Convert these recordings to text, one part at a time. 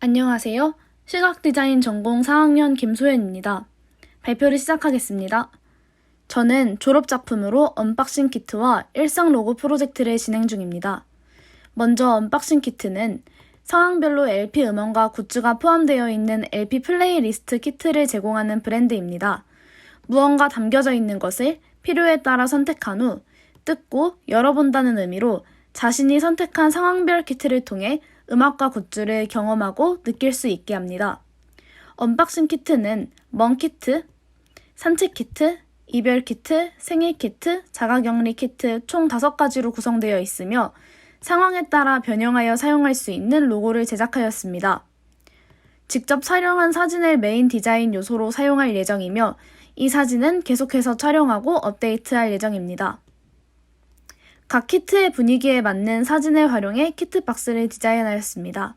안녕하세요. 시각 디자인 전공 4학년 김소연입니다. 발표를 시작하겠습니다. 저는 졸업작품으로 언박싱 키트와 일상 로고 프로젝트를 진행 중입니다. 먼저 언박싱 키트는 상황별로 LP 음원과 굿즈가 포함되어 있는 LP 플레이리스트 키트를 제공하는 브랜드입니다. 무언가 담겨져 있는 것을 필요에 따라 선택한 후 뜯고 열어본다는 의미로 자신이 선택한 상황별 키트를 통해 음악과 굿즈를 경험하고 느낄 수 있게 합니다. 언박싱 키트는 먼 키트, 산책 키트, 이별 키트, 생일 키트, 자가격리 키트 총 5가지로 구성되어 있으며 상황에 따라 변형하여 사용할 수 있는 로고를 제작하였습니다. 직접 촬영한 사진을 메인 디자인 요소로 사용할 예정이며 이 사진은 계속해서 촬영하고 업데이트할 예정입니다. 각 키트의 분위기에 맞는 사진을 활용해 키트 박스를 디자인하였습니다.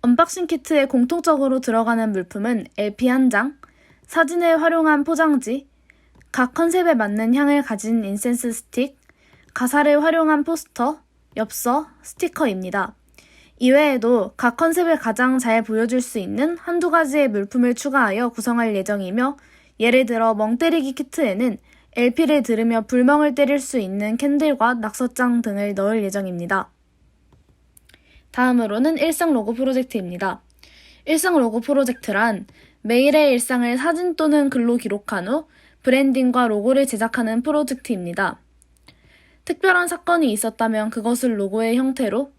언박싱 키트에 공통적으로 들어가는 물품은 LP 한 장, 사진을 활용한 포장지, 각 컨셉에 맞는 향을 가진 인센스 스틱, 가사를 활용한 포스터, 엽서, 스티커입니다. 이외에도 각 컨셉을 가장 잘 보여줄 수 있는 한두 가지의 물품을 추가하여 구성할 예정이며 예를 들어 멍 때리기 키트에는 LP를 들으며 불멍을 때릴 수 있는 캔들과 낙서장 등을 넣을 예정입니다. 다음으로는 일상 로고 프로젝트입니다. 일상 로고 프로젝트란 매일의 일상을 사진 또는 글로 기록한 후 브랜딩과 로고를 제작하는 프로젝트입니다. 특별한 사건이 있었다면 그것을 로고의 형태로,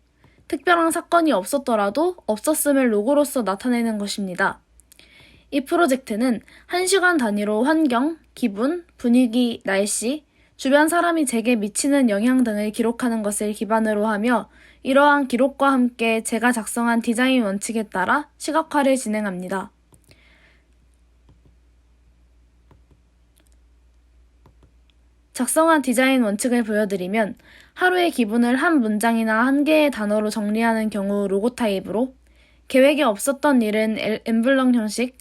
특별한 사건이 없었더라도 없었음을 로고로서 나타내는 것입니다. 이 프로젝트는 1시간 단위로 환경, 기분, 분위기, 날씨, 주변 사람이 제게 미치는 영향 등을 기록하는 것을 기반으로 하며 이러한 기록과 함께 제가 작성한 디자인 원칙에 따라 시각화를 진행합니다. 작성한 디자인 원칙을 보여드리면 하루의 기분을 한 문장이나 한 개의 단어로 정리하는 경우 로고 타입으로 계획에 없었던 일은 엘- 엠블럼 형식,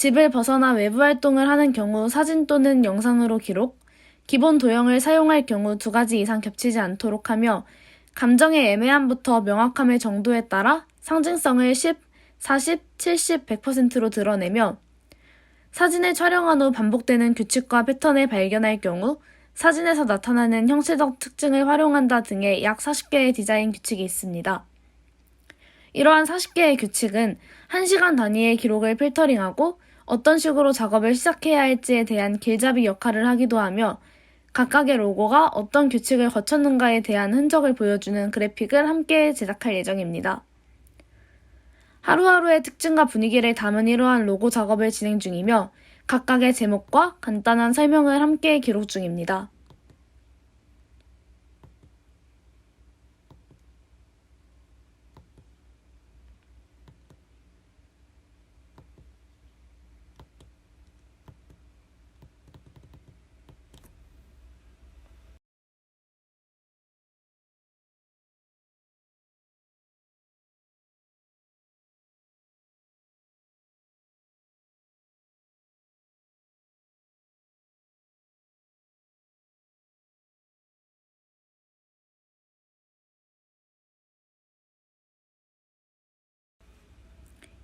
집을 벗어나 외부 활동을 하는 경우 사진 또는 영상으로 기록, 기본 도형을 사용할 경우 두 가지 이상 겹치지 않도록 하며 감정의 애매함부터 명확함의 정도에 따라 상징성을 10, 40, 70, 100%로 드러내며 사진을 촬영한 후 반복되는 규칙과 패턴을 발견할 경우 사진에서 나타나는 형식적 특징을 활용한다 등의 약 40개의 디자인 규칙이 있습니다. 이러한 40개의 규칙은 1시간 단위의 기록을 필터링하고 어떤 식으로 작업을 시작해야 할지에 대한 길잡이 역할을 하기도 하며 각각의 로고가 어떤 규칙을 거쳤는가에 대한 흔적을 보여주는 그래픽을 함께 제작할 예정입니다. 하루하루의 특징과 분위기를 담은 이러한 로고 작업을 진행 중이며 각각의 제목과 간단한 설명을 함께 기록 중입니다.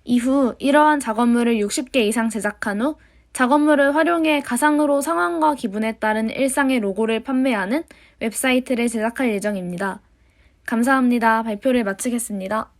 이후 이러한 작업물을 60개 이상 제작한 후 작업물을 활용해 가상으로 상황과 기분에 따른 일상의 로고를 판매하는 웹사이트를 제작할 예정입니다. 감사합니다. 발표를 마치겠습니다.